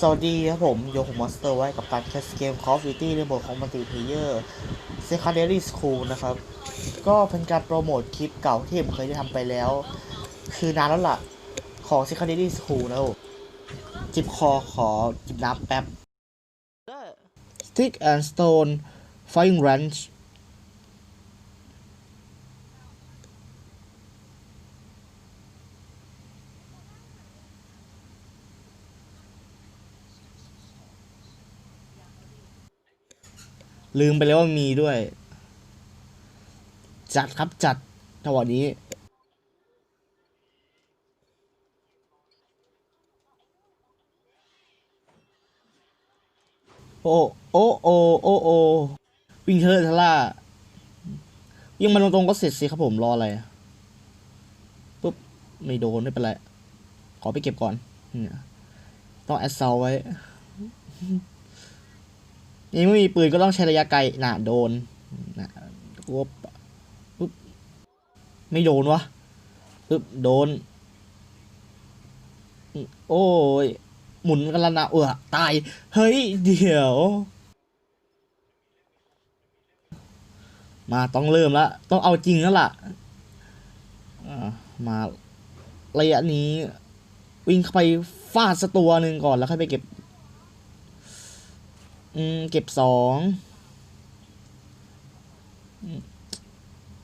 สวัสดีครับผมโยโฮมอนสเตอร์ไว้กับการแคสเกม Call of Duty ในบทของมัลติเพเยอร์ Secondary School นะครับ ก็เป็นการโปรโมทคลิปเก่าที่ผมเคยได้ทำไปแล้ว คือนานแล้วล่ะ ของ Secondary School นะจิบคอขอจิบน้ำแป๊บ Stick and Stone Firing Range ลืมไปแล้วว่ามีด้วย จัดครับจัดจังหวะนี้ โอ้โอ้โอ้โอ้โอ้วิงเทอร์ทล่ายังมาตรงๆก็เสร็จสิครับผมรออะไรปุ๊บไม่โดนไม่เป็นไร ขอไปเก็บก่อนเนี่ยต้องแอดเซลไว้ ยังไม่มีปืนก็ต้องใช้ระยะไกลน่ะโดนน่ะปุ๊บปุ๊บไม่โดนวะปุ๊บโดน โอ้ย หมุนกันละนะเออตาย เฮ้ย เดี๋ยว มาต้องเริ่มแล้วต้องเอาจริงแล้วล่ะอ่ามาระยะนี้ วิ่งเข้าไปฟาดสตัวหนึ่งก่อนแล้วค่อยไปเก็บ อืมเก็บสอง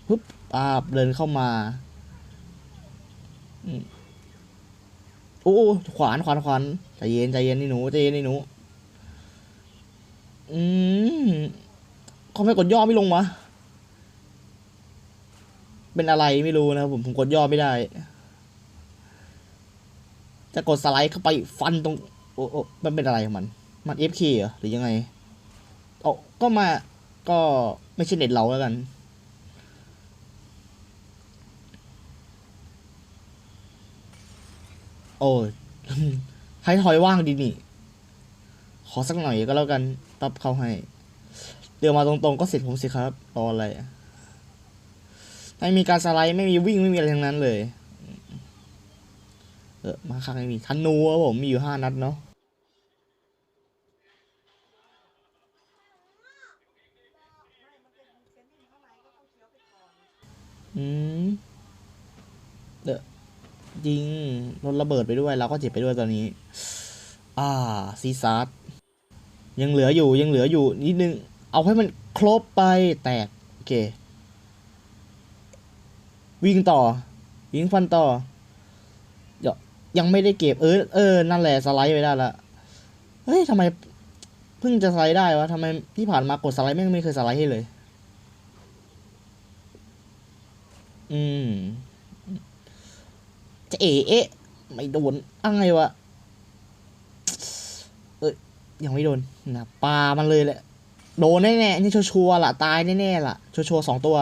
ปุ๊บปาเดินเข้ามาอืมโอ้ขวานขวานขวานใจเย็นใจเย็นนี่หนูใจเย็นนี่หนู อืมเขาไม่กดย่อไม่ลงวะเป็นอะไรไม่รู้นะผมผมกดย่อไม่ได้ จะกดสไลด์เข้าไปฟันตรง โอ้โอ้มันเป็นอะไรของมัน มัน FK เหรอหรือยังไงโอ้ก็มาก็ไม่ใช่เน็ตเราแล้วกันโอ้ยให้ทอยว่างดีนี่ ขอสักหน่อยก็แล้วกันตับเข้าให้ เดี๋ยวมาตรงๆก็เสร็จผมสิครับรออะไรอะไม่มีการสไลด์ไม่มีวิ่งไม่มีอะไรทั้งนั้นเลย เออมาข้างไม่มีธนูครับผมมีอยู่ห้านัดเนาะ อืมเดอะยิงรถระเบิดไปด้วย เราก็เจ็บไปด้วยตอนนี้ อ่า ซีซาร์ยังเหลืออยู่ยังเหลืออยู่นิดนึง เอาให้มันครบไปแตก โอเค วิ่งต่อ วิ่งฟันต่อเดี๋ยวยังไม่ได้เก็บ เออ เออ นั่นแหละสไลด์ไปได้ละเฮ้ยทำไมเพิ่งจะสไลด์ได้วะทำไมที่ผ่านมากดสไลด์ไม่งไม่เคยสไลด์ให้เลย อืม จะเอ๋เอ๊ะ ไม่โดนอะไรวะ เอ้ยยังไม่โดนนะปลามันเลยแหละ โดนแน่ๆนี่ชัวร์ๆล่ะ ตายแน่ๆล่ะ ชัวร์ๆสองตัว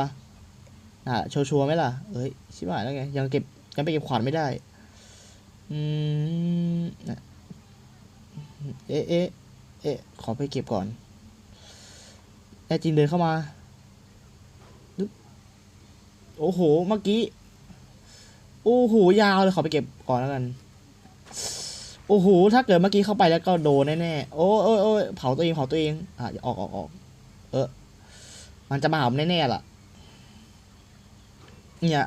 อะชัวร์ๆไหมล่ะ เอ้ย ชิบหายแล้วไง ยังเก็บยังไปเก็บขวานไม่ได้ อืมเอ๊ะเอ๊ะเอ๊ะขอไปเก็บก่อนแน่จริงเดินเข้ามา โอ้โห เมื่อกี้ โอ้โห ยาวเลยขอไปเก็บก่อนแล้วกัน โอ้โห ถ้าเกิดเมื่อกี้เข้าไปแล้วก็โดนแน่ๆ โอ้ยโอ้ยโอ้เผาตัวเอง เผาตัวเอง อะออกออกออก เออ มันจะมาหาผมแน่ๆล่ะ เนี่ย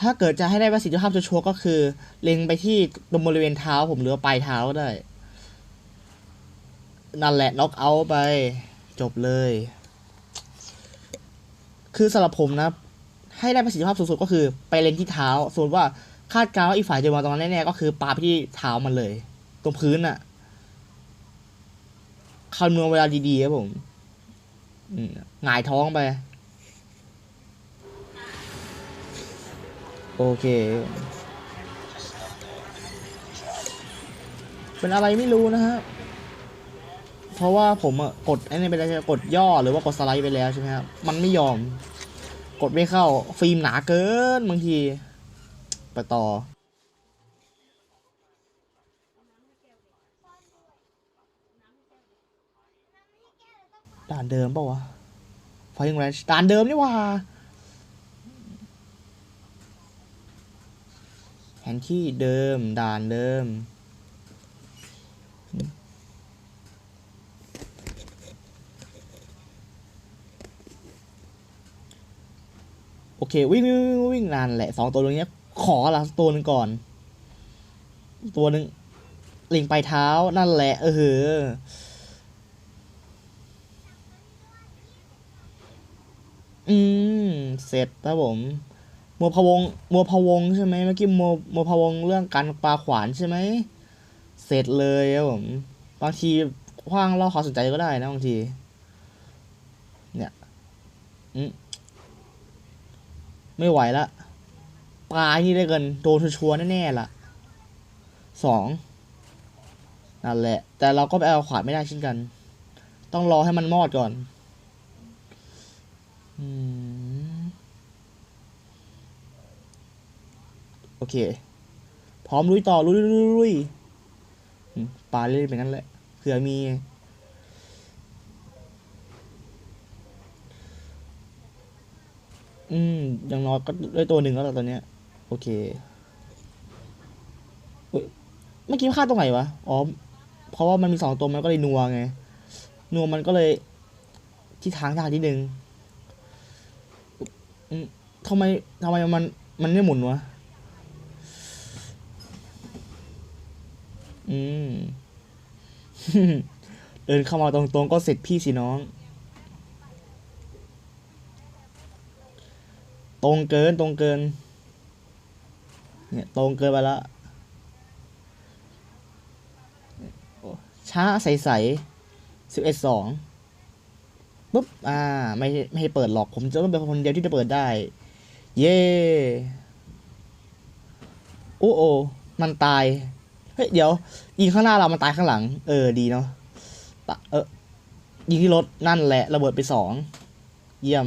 ถ้าเกิดจะให้ได้ประสิทธิภาพชัวร์ก็คือ เล็งไปที่ตรงบริเวณเท้าผมหรือปลายเท้าได้ นั่นแหละ น็อกเอาท์ไป จบเลย คือสำหรับผมนะ ให้ได้ประสิทธิภาพสูงสุดก็คือไปเล็งที่เท้าส่วนว่าคาดการณ์ว่าอีกฝ่ายจะมาตรงนั้นแน่ๆก็คือปาไปที่เท้ามันเลย ตรงพื้นอะคำนวณเวลาดีๆครับผมอืมหงายท้องไป โอเค เป็นอะไรไม่รู้นะฮะ เพราะว่าผมอะกดไอ้นี่ไปแล้วกดย่อหรือว่ากดสไลด์ไปแล้วใช่ไหมครับมันไม่ยอม กดไม่เข้า ฟิล์มหนาเกินบางที ไปต่อด่านเดิมป่าวะไฟยังแรงด่านเดิมนี่ว่าแผนที่เดิมด่านเดิม โอเควิ่งวิ่งวิ่งวิ่งนานแหละสองตัวตรงนี้ขอละตัวหนึ่งก่อน ตัวหนึ่งลิงไปเท้านั่นแหละ เออเหออืม เสร็จครับผม มัวพะวง มัวพะวงใช่ไหมเมื่อกี้มัวมัวพะวงเรื่องการปลาขวานใช่ไหม เสร็จเลยครับผม บางทีคว้างเราขอสนใจก็ได้นะบางที เนี่ย อืม ไม่ไหวละปลาที่ได้เกินโดนชัวร์แน่ๆล่ะสองนั่นแหละ แต่เราก็ไปเอาขวานไม่ได้เช่นกัน ต้องรอให้มันมอดก่อนอโอเค พร้อมลุยต่อลุยลุยลุยลุยอืมปลาเล่นไปงั้นแหละเผื่อมี อืมอย่างน้อยก็ได้ตัวหนึ่งแล้วล่ะตอนเนี้ย โอเคเฮ้ยเมื่อกี้ฆ่าตรงไหนวะ อ๋อ เพราะว่ามันมีสองตัวมันก็เลยนัวไง นัวมันก็เลยที่ทางยากนิดนึงอืมทำไมทำไมมันมันไม่หมุนวะ อืม เดินเข้ามาตรงๆก็เสร็จพี่สิน้อง ตรงเกินตรงเกิน เนี่ยตรงเกินไปละโอ้ช้าใสๆสิบเอ็ดสองปุ๊บ อ่า ไม่ไม่ให้เปิดหรอก ผมจะต้องเป็นคนเดียวที่จะเปิดได้ เย่โอ้โอ มันตาย เฮ้ย เดี๋ยว ยิงข้างหน้าเรา มันตายข้างหลัง เออ ดีเนาะปะเออยิงที่รถ นั่นแหละ ระเบิดไปสอง เยี่ยม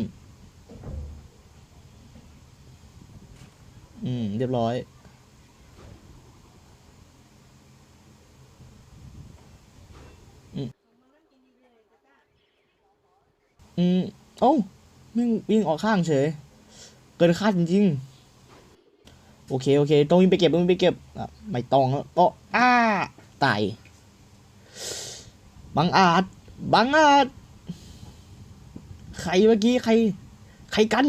อืม เรียบร้อย อืม อืม เอ้าวิ่งวิ่งออกข้างเฉย เกินคาดจริงๆ โอเค โอเค ต้องวิ่งไปเก็บต้องวิ่งไปเก็บอะไม่ต้องแล้วโอ้อ้าตายบังอาจบังอาจ ใครเมื่อกี้ ใคร ใครกัน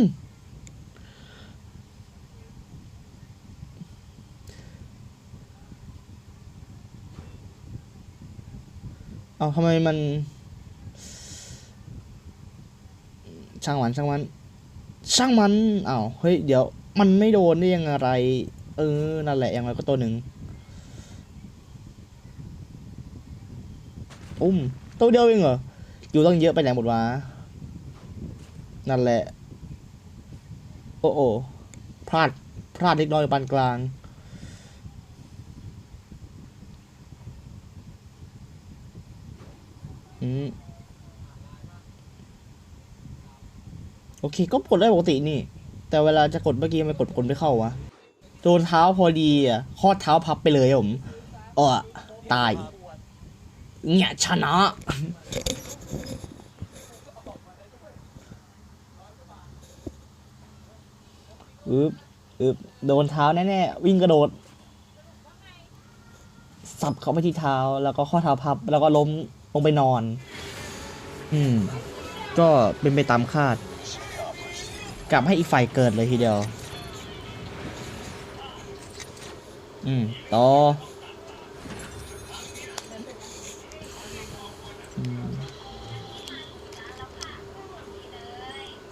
เอาทำไมมัน ช่างมันช่างมัน ช่างมันอ้าวเฮ้ยเดี๋ยว มันไม่โดนได้ยังไงเออนั่นแหละอย่างไรก็ตัวหนึ่งอุ้มตัวเดียวเองเหรออยู่ต้องเยอะไปไหนหมดวะนั่นแหละ โอ้โอ้พลาดพลาดเล็กน้อยปานกลาง อืมโอเค ก็กดได้ปกตินี่ แต่เวลาจะกดเมื่อกี้มันกดกดไม่เข้าวะโดนเท้าพอดีอะข้อเท้าพับไปเลยผมเออตายเนี่ยชนะอึบอึบโดนเท้าแน่ๆวิ่งกระโดด สับเข้าไปที่เท้าแล้วก็ข้อเท้าพับ แล้วก็ล้ม ลงไปนอน อืม ก็เป็นไปตามคาด กลับให้อีกฝ่ายเกิดเลยทีเดียว อืม ต่ออืม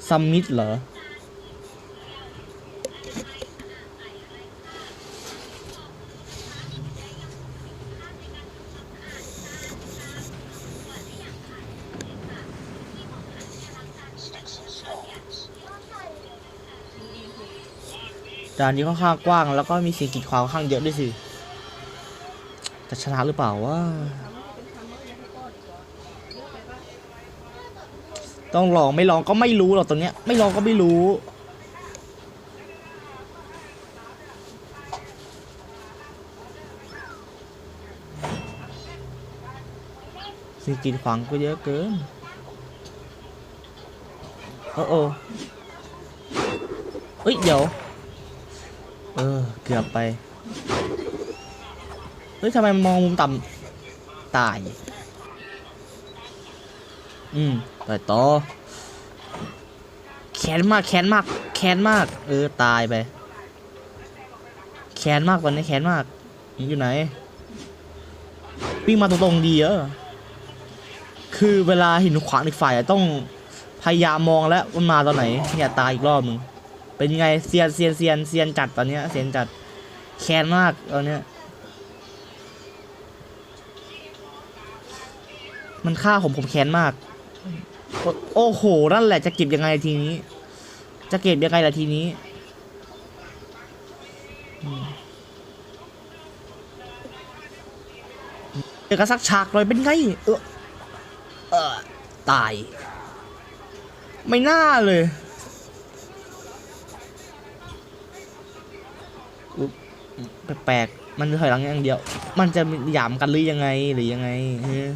ซัมมิตเหรอานนี้ค่อนข้างกว้าง แล้วก็มีสิ่งกีดขวางค่อนข้างเยอะด้วยสิจะชนะหรือเปล่าว่า ต้องลองไม่ลองก็ไม่รู้หรอกตรงเนี้ย ไม่ลองก็ไม่รู้สิ่งกีดขวางก็เยอะเกินโอ้โอ้เอ้ย เดี๋ยว เออ เกือบไป เฮ้ยทำไมมองมุมต่ำตาย อืมไปต่อแค้นมากแค้นมากแค้นมาก เออ ตายไปแค้นมากตอนนี้แค้นมากอยู่ไหนวิ่งมาตรงๆดีเออคือเวลาเห็นขวางอีกฝ่ายต้องพยายามมองแล้วมันมาตอนไหนอย่าตายอีกรอบมึง เป็นยังไงเซียนเซียนเซียนเซียนจัดตอนเนี้ยเซียนจัดแค้นมากตอนเนี้ยมันฆ่าผมผมแค้นมาก โอ้โหนั่นแหละจะเก็บยังไงทีนี้ จะเก็บยังไงล่ะทีนี้เดี๋ยวก็สักฉากเลยเป็นไง เออเออตาย ไม่น่าเลยอุ๊บ แปลกๆ มันถอยหลังอย่างเดียว มันจะหยามกันหรือยังไงหรือยังไงเฮ้ย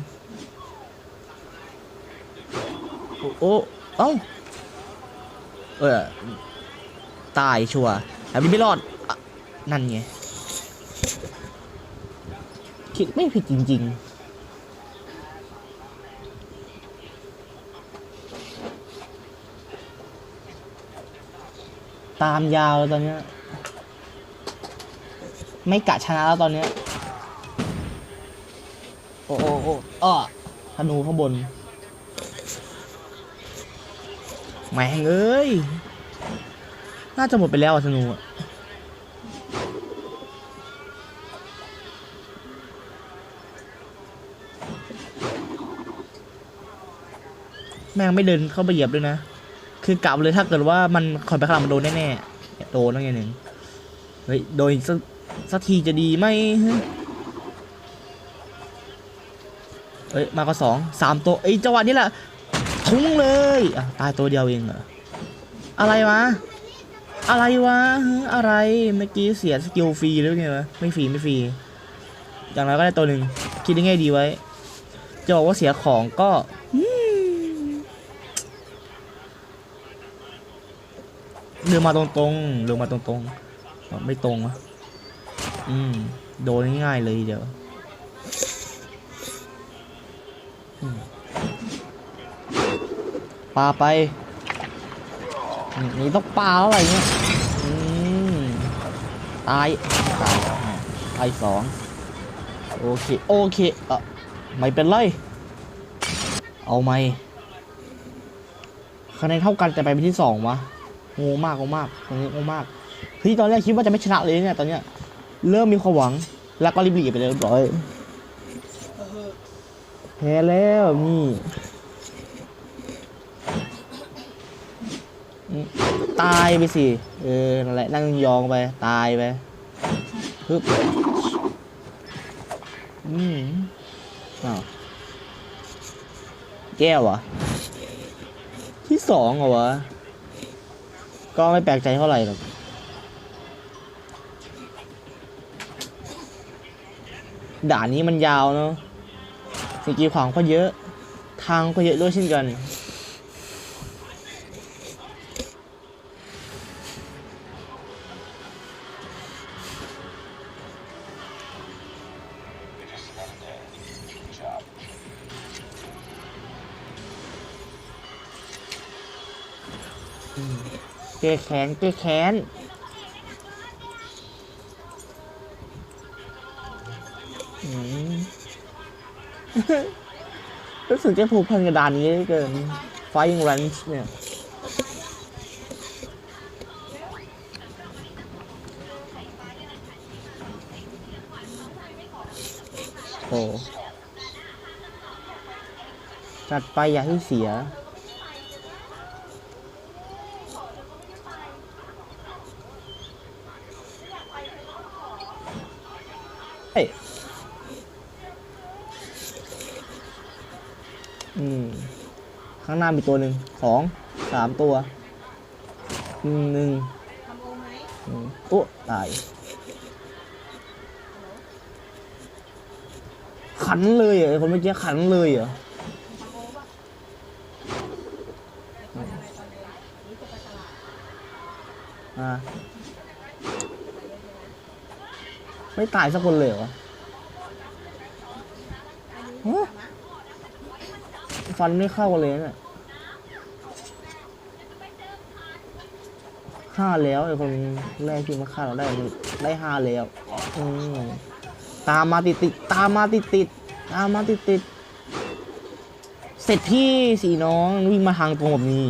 โอ้โอ้เอ้าเออตายชัวร์แต่ไม่รอดอนั่นไง คิดไม่ผิดจริง ๆตามยาวแล้วตอนเนี้ย ไม่กะชนะแล้วตอนเนี้ย โอ้โอ้โอ้อ้อธนูข้างบนแม่งเอ้ย น่าจะหมดไปแล้วอะธนูอะแม่งไม่เดินเข้าไปเหยียบด้วยนะ คือกลับเลยถ้าเกิดว่ามันคอยไปข้างหลังมันโดนแน่ๆ โดนแล้วไงหนึ่งเฮ้ย โดนอีกสัก สักทีจะดีไหมเฮ้ยมาก็สองสามตัวไอ้จังหวะนี้แหละทุ้งเลยอะตายตัวเดียวเองเหรออะไรวะอะไรวะฮะอะไรเมื่อกี้เสียสกิลฟรีหรือไงวะไม่ฟรีไม่ฟรีอย่างไรก็ได้ตัวหนึ่งคิดได้ไงดีไว้ จะบอกว่าเสียของก็เรือมาตรงๆเรือมาตรงๆไม่ตรงวะ อืม โดนง่ายเลยเดี๋ยวอืมปลาไป นี่ต้องปลาอะไรเงี้ยอืม ตาย ตายตายสอง โอเค โอเคเออไม่เป็นไร เอาไหมคะแนนเท่ากันแต่ไปเป็นที่สองวะงงมากงงมากตรงนี้งงมากเฮ้ยตอนแรกคิดว่าจะไม่ชนะเลยเนี่ยตอนเนี้ย เริ่มมีความหวัง แล้วก็รีบหลีกไปเลยเรียบร้อยแพ้แล้วนี่ตายไปสิ เออนั่นแหละนั่งยองไป ตายไปฮึบอืมอ้าวแก้วอะที่สองเหรอวะ ก็ไม่แปลกใจเท่าไหร่หรอก ด่านนี้มันยาวเนาะสกิลขวางก็เยอะ ทางก็เยอะด้วยเช่นกันแก้แค้นแก้แค้น รู้สึกจะผูกพันกับด่านนี้เหลือเกิน Flying Ranch เนี่ย โอ้จัดไปอย่าให้เสีย เอ้ยอืม ข้างหน้ามีตัวหนึ่งสองสามตัวหนึ่งโอ้ตาย ขันเลยเหรอคนเมื่อกี้ขันเลยเหรออ่าไม่ตายสักคนเลยเหรอ ฮะ ฟันไม่เข้าเลยน่ะห้าแล้วไอ้คนแรกที่มาฆ่าเราได้ได้ห้าแล้วอืมตามมาติดติดๆตามมาติดติดๆตามมาติดติดๆเสร็จพี่สีน้องวิ่งมาทางตรงแบบนี้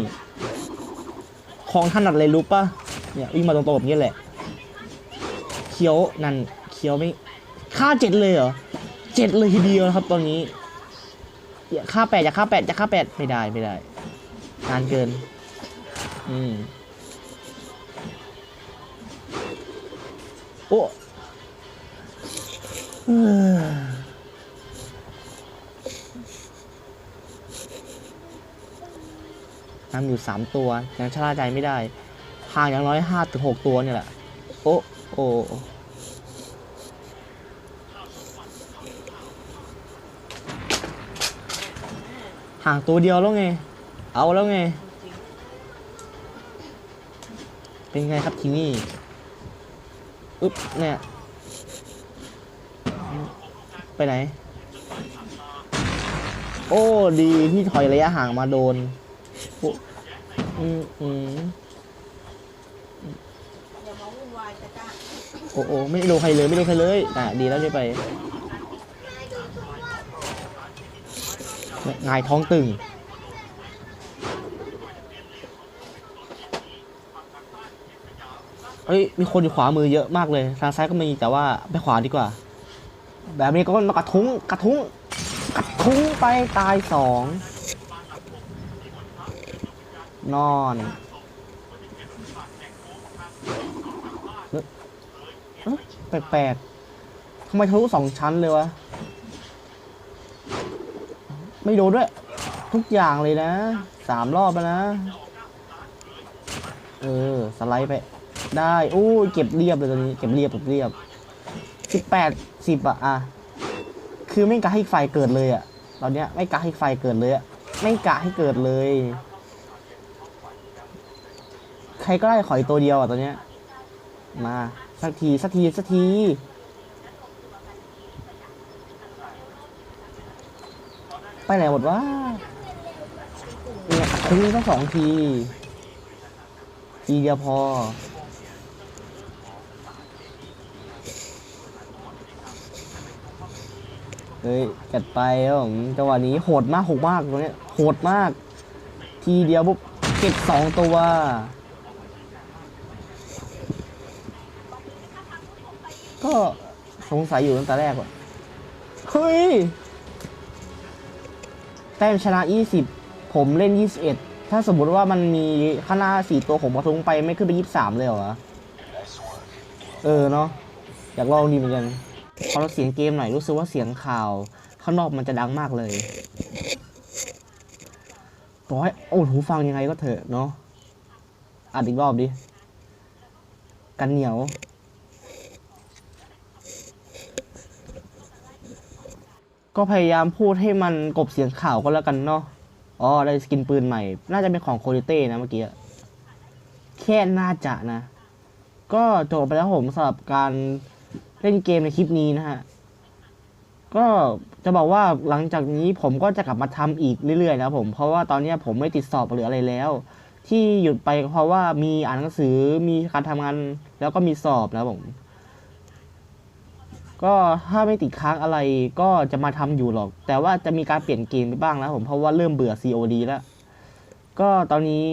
ของถนัดเลยรู้ปะเนี่ยวิ่งมาตรงๆแบบนี้แหละเคี้ยวนั่นเคี้ยวไม่ค่าเจ็ดเลยเหรอเจ็ดเลยทีเดียวครับตอนนี้ อย่าค่าแปดอย่าค่าแปดอย่าค่าแปดไม่ได้ไม่ได้นานเกิน อืมโอ้เอ้อนำอยู่สามตัวยังชะล่าใจไม่ได้ห่างอย่างน้อยห้าถึงหกตัวเนี่ยแหละ โอ้โอ้ ห่างตัวเดียวแล้วไง เอาแล้วไง เป็นไงครับทีนี่อึ๊บเนี่ยไปไหน โอ้ ดีที่ถอยระยะห่างมาโดนโอ้อืมอืมโอ้โอ้ไม่โดนใครเลย ไม่โดนใครเลย อะ ดีแล้วที่ไป งายท้องตึง เอ้ย มีคนอยู่ขวามือเยอะมากเลย ทางซ้ายก็มีแต่ว่าไปขวาดีกว่า แบบนี้ก็มากระทุ้งกระทุ้งกระทุ้งไปตายสองนอนแปลกๆทำไมทะลุสองชั้นเลยวะ ไม่โดนด้วย ทุกอย่างเลยนะสามรอบแล้วนะ เออ สไลด์ไป ได้โอ้ยเก็บเรียบเลยตอนนี้ เก็บเรียบเก็บเรียบสิบแปดสิบอะอะคือไม่กะให้ไฟเกิดเลยอะตอนเนี้ยไม่กะให้ไฟเกิดเลยอะไม่กะให้เกิดเลย ใครก็ได้ขอยตัวเดียวอะตอนเนี้ยมา สักที สักที สักที ไปไหนหมดวะเนี่ยคุ้งต้องสองที ทีเดียวพอ เฮ้ย จัดไปครับผมจังหวะนี้โหดมากโหดมากตรงเนี้ยโหดมาก ทีเดียวปุ๊บเก็บสองตัวก็สงสัยอยู่ตั้งแต่แรกว่าเฮ้ย แต้มชนะ 20 ผมเล่น 21 ถ้าสมมติว่ามันมีข้างหน้าสี่ตัวผมกระทุ้งไปไม่ขึ้นไป 23 เลยเหรอ เออเนาะอยากลองดีเหมือนกันพอเราเสียงเกมหน่อยรู้สึกว่าเสียงข่าว ข้างนอกมันจะดังมากเลยต่อให้โอ้หูฟังยังไงก็เถอะเนาะอัดอีกรอบดิ กันเหนียว ก็พยายามพูดให้มันกบเสียงข่าวก็แล้วกันเนาะอ๋อได้สกินปืนใหม่ น่าจะเป็นของโคลิเต้นะเมื่อกี้แค่น่าจะนะ ก็จบไปแล้วผมสำหรับการเล่นเกมในคลิปนี้นะฮะ ก็จะบอกว่าหลังจากนี้ผมก็จะกลับมาทำอีกเรื่อยๆนะผม เพราะว่าตอนนี้ผมไม่ติดสอบหรืออะไรแล้ว ที่หยุดไปเพราะว่ามีอ่านหนังสือมีการทำงานแล้วก็มีสอบนะผม ก็ถ้าไม่ติดค้างอะไรก็จะมาทำอยู่หรอก แต่ว่าจะมีการเปลี่ยนเกมไปบ้างนะผมเพราะว่าเริ่มเบื่อ COD แล้ว ก็ตอนนี้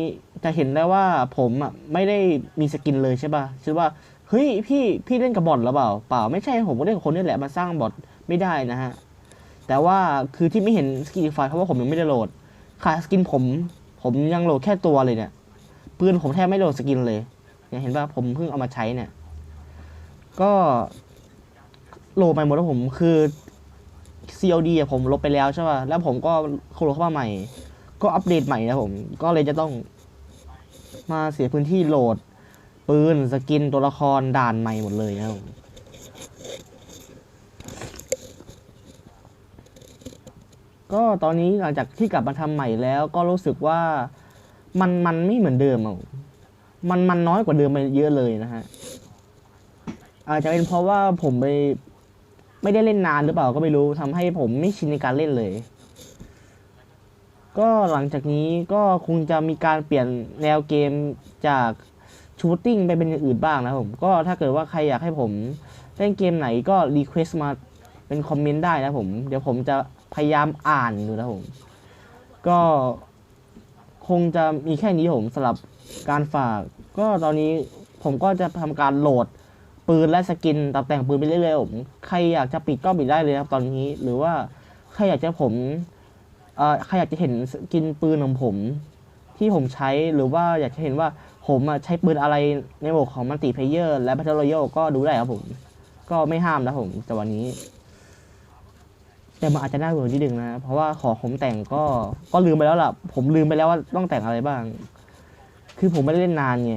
จะเห็นได้ว่าผมอะไม่ได้มีสกินเลยใช่ป่ะคือว่าเฮ้ยพี่พี่เล่นกับบอทหรือเปล่า เปล่าไม่ใช่ผมก็เล่นกับคนนี่แหละมาสร้างบอทไม่ได้นะฮะ แต่ว่าคือที่ไม่เห็นสกินไฟเพราะว่าผมยังไม่ได้โหลดขาดสกินผม ผมยังโหลดแค่ตัวเลยเนี่ยปืนผมแทบไม่โหลดสกินเลยเนี่ยเห็นป่ะผมเพิ่งเอามาใช้เนี่ยก็ โหลดไปหมดแล้วผมคือ COD อะผมลบไปแล้วใช่ป่ะแล้วผมก็โหลดเข้ามาใหม่ ก็อัปเดตใหม่นะผม ก็เลยจะต้อง มาเสียพื้นที่โหลด ปืนสกินตัวละครด่านใหม่หมดเลยนะผมก็ตอนนี้หลังจากที่กลับมาทำใหม่แล้ว ก็รู้สึกว่ามันมันไม่เหมือนเดิมอะมันมันน้อยกว่าเดิมไปเยอะเลยนะฮะอาจจะเป็นเพราะว่าผมไป ไม่ได้เล่นนานหรือเปล่าก็ไม่รู้ทำให้ผมไม่ชินในการเล่นเลย ก็หลังจากนี้ก็คงจะมีการเปลี่ยนแนวเกมจากชูตติ้งไปเป็นอย่างอื่นบ้างนะผม ก็ถ้าเกิดว่าใครอยากให้ผมเล่นเกมไหนก็รีเควสต์มาเป็นคอมเมนต์ได้นะผม เดี๋ยวผมจะพยายามอ่านดูนะผม ก็คงจะมีแค่นี้ผมสำหรับการฝาก ก็ตอนนี้ผมก็จะทำการโหลด ปืนและสกินตัดแต่งปืนไปเรื่อยๆผมใครอยากจะปิดก็ปิดได้เลยครับตอนนี้ หรือว่าใครอยากจะผมเอ่อใครอยากจะเห็นสกินปืนของผม ที่ผมใช้หรือว่าอยากจะเห็นว่าผมอะใช้ปืนอะไรในโหมดของมัลติเพเยอร์และ Battle Royale ก็ดูได้ครับผม ก็ไม่ห้ามนะผมแต่วันนี้ แต่มันอาจจะน่าเบื่อนิดนึงนะ เพราะว่าขอผมแต่งก็ก็ลืมไปแล้วล่ะ ผมลืมไปแล้วว่าต้องแต่งอะไรบ้าง คือผมไม่ได้เล่นนานไง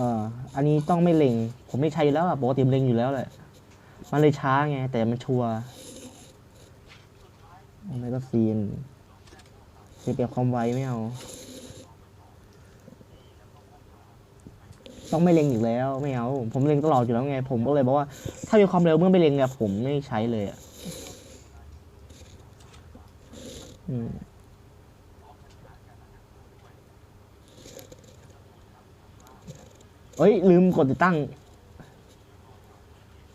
อ่ออันนี้ต้องไม่เล็ง ผมไม่ใช้แล้วอะปกติเล็งอยู่แล้วแหละ มันเลยช้าไง แต่มันชัวร์ไม่ก็ซีนเสียเปรียบความไวไม่เอา ต้องไม่เล็งอีกแล้วไม่เอา ผมเล็งตลอดอยู่แล้วไง ผมก็เลยบอกว่า ถ้ามีความเร็วเมื่อไม่เล็งเนี่ยผมไม่ใช้เลยอะ อืม เอ้ย ลืมกดติดตั้ง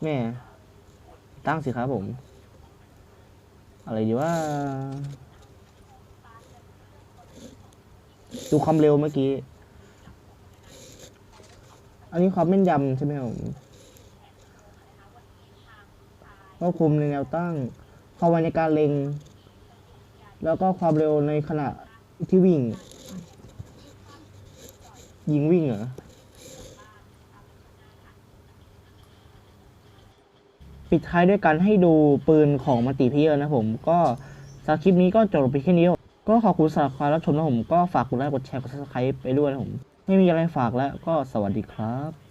แม่ตั้งสิครับผม อะไรดีว่า ดูความเร็วเมื่อกี้ อันนี้ความแม่นยำใช่ไหมครับผมควบคุมในแนวตั้ง ความไวในการเล็ง แล้วก็ความเร็วในขณะที่วิ่ง ยิงวิ่งเหรอ ปิดท้ายด้วยการให้ดูปืนของมัลติเพลเยอร์นะผมก็สำหรับคลิปนี้ก็จบไปแค่นี้ก็ขอบคุณสำหรับความรับชมนะผมก็ฝากกดไลค์กดแชร์กดซับสไครป์ไปด้วยนะผม ไม่มีอะไรฝากแล้วก็สวัสดีครับ